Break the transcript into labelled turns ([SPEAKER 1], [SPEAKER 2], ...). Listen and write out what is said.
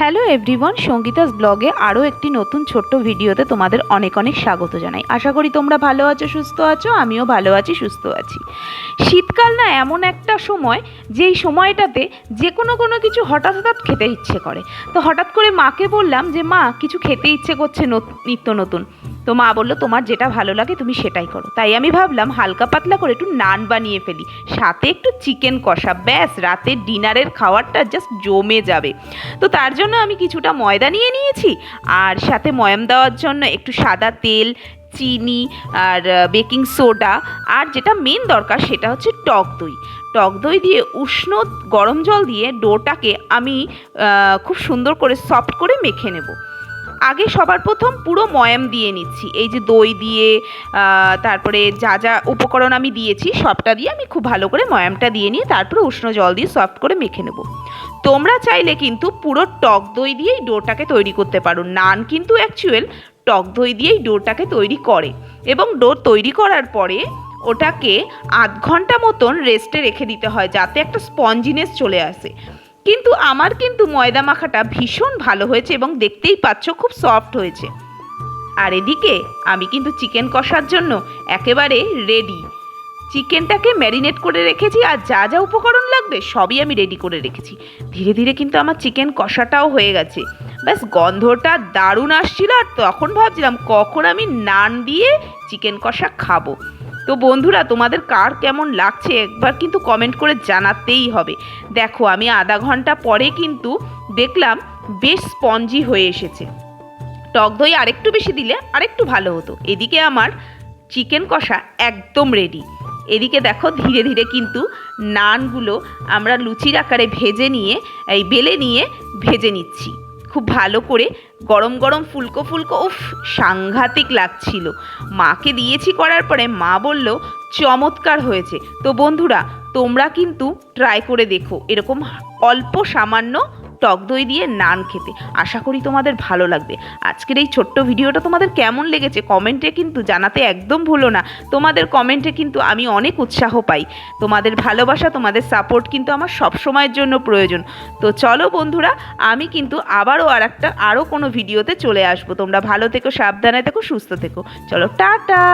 [SPEAKER 1] Hello everyone Sangeeta's ব্লগে আরও একটি নতুন ছোট্ট ভিডিওতে তোমাদের অনেক অনেক স্বাগত জানাই। আশা করি তোমরা ভালো আছো, সুস্থ আছো, আমিও ভালো আছি, সুস্থ আছি। শীতকাল না এমন একটা সময় যেই সময়টাতে যে কোনো কোনো কিছু হঠাৎ হঠাৎ খেতে ইচ্ছে করে। তো হঠাৎ করে মাকে বললাম যে, মা, কিছু খেতে ইচ্ছে করছে নত- নিত্য নতুন। তো মা বলল, তোমার যেটা ভালো লাগে তুমি সেটাই করো। তাই আমি ভাবলাম, হালকা পাতলা করে একটু নান বানিয়ে ফেলি। সাথে একটু চিকেন কষা, ব্যাস রাতের ডিনারের খাবারটা জাস্ট জমে যাবে। তো তার জন্য আমি কিছুটা ময়দা নিয়ে নিয়েছি, আর সাথে ময়াম দেওয়ার জন্য একটু সাদা তেল চিনি আর বেকিং সোডা আর যেটা মেন দরকার সেটা হচ্ছে টক দই। টক দই দিয়ে উষ্ণ গরম জল দিয়ে ডোটাকে আমি খুব সুন্দর করে সফট করে মেখে নেব। আগে সবার প্রথম পুরো ময়াম দিয়ে নিচ্ছি। এই যে দই দিয়ে তারপরে যা যা উপকরণ আমি দিয়েছি সবটা দিয়ে আমি খুব ভালো করে ময়ামটা দিয়ে নিয়ে তারপরে উষ্ণ জল দিয়ে সফট করে মেখে নেব। তোমরা চাইলে কিন্তু পুরো টক দই দিয়েই ডোটাকে তৈরি করতে পারো। নান কিন্তু অ্যাকচুয়াল টক দই দিয়েই ডোটাকে তৈরি করে এবং ডো তৈরি করার পরে ওটাকে আধ ঘণ্টা মতন রেস্টে রেখে দিতে হয় যাতে একটা স্পঞ্জিনেস চলে আসে। কিন্তু আমার কিন্তু ময়দা মাখাটা ভীষণ ভালো হয়েছে এবং দেখতেই পাচ্ছ খুব সফট হয়েছে। আর এদিকে আমি কিন্তু চিকেন কষার জন্য একেবারে রেডি চিকেনটাকে ম্যারিনেট করে রেখেছি আর যা যা উপকরণ লাগবে সবই আমি রেডি করে রেখেছি। ধীরে ধীরে কিন্তু আমার চিকেন কষাটাও হয়ে গেছে। ব্যাস, গন্ধটা দারুণ আসছিল আর তখন ভাবছিলাম কখন আমি নান দিয়ে চিকেন কষা খাব। তো বন্ধুরা, তোমাদের কার কেমন লাগছে একবার কিন্তু কমেন্ট করে জানাতেই হবে। দেখো, আমি আধা ঘণ্টা পরে কিন্তু দেখলাম বেশ স্পঞ্জি হয়ে এসেছে। টক দই আরেকটু বেশি দিলে আরেকটু ভালো হতো। এদিকে আমার চিকেন কষা একদম রেডি এদিকে দেখো, ধীরে ধীরে কিন্তু নানগুলো আমরা লুচির আকারে ভেজে নিয়ে, এই বেলে নিয়ে ভেজে নিচ্ছি। খুব ভালো করে গরম গরম ফুলকো ফুলকো, উফ, সাংঘাতিক লাগছিল। মাকে দিয়েছি করার পরে মা বলল, চমৎকার হয়েছে। তো বন্ধুরা, তোমরা কিন্তু ট্রাই করে দেখো। এরকম অল্প সামান্য টক দই দিয়ে নান খেতে। আশা করি তোমাদের ভালো লাগবে। আজকের এই ছোট্ট ভিডিওটা তোমাদের কেমন লেগেছে কমেন্টে কিন্তু জানাতে একদম ভুলো না। তোমাদের কমেন্টে কিন্তু আমি অনেক উৎসাহ পাই। তোমাদের ভালোবাসা, তোমাদের সাপোর্ট কিন্তু আমার সব সময়ের জন্য প্রয়োজন। তো চলো বন্ধুরা, আমি কিন্তু আবারও আর একটা আরও কোনো ভিডিওতে চলে আসব। তোমরা ভালো থেকো, সাবধানে থেকো, সুস্থ থেকো। চলো, টাটা!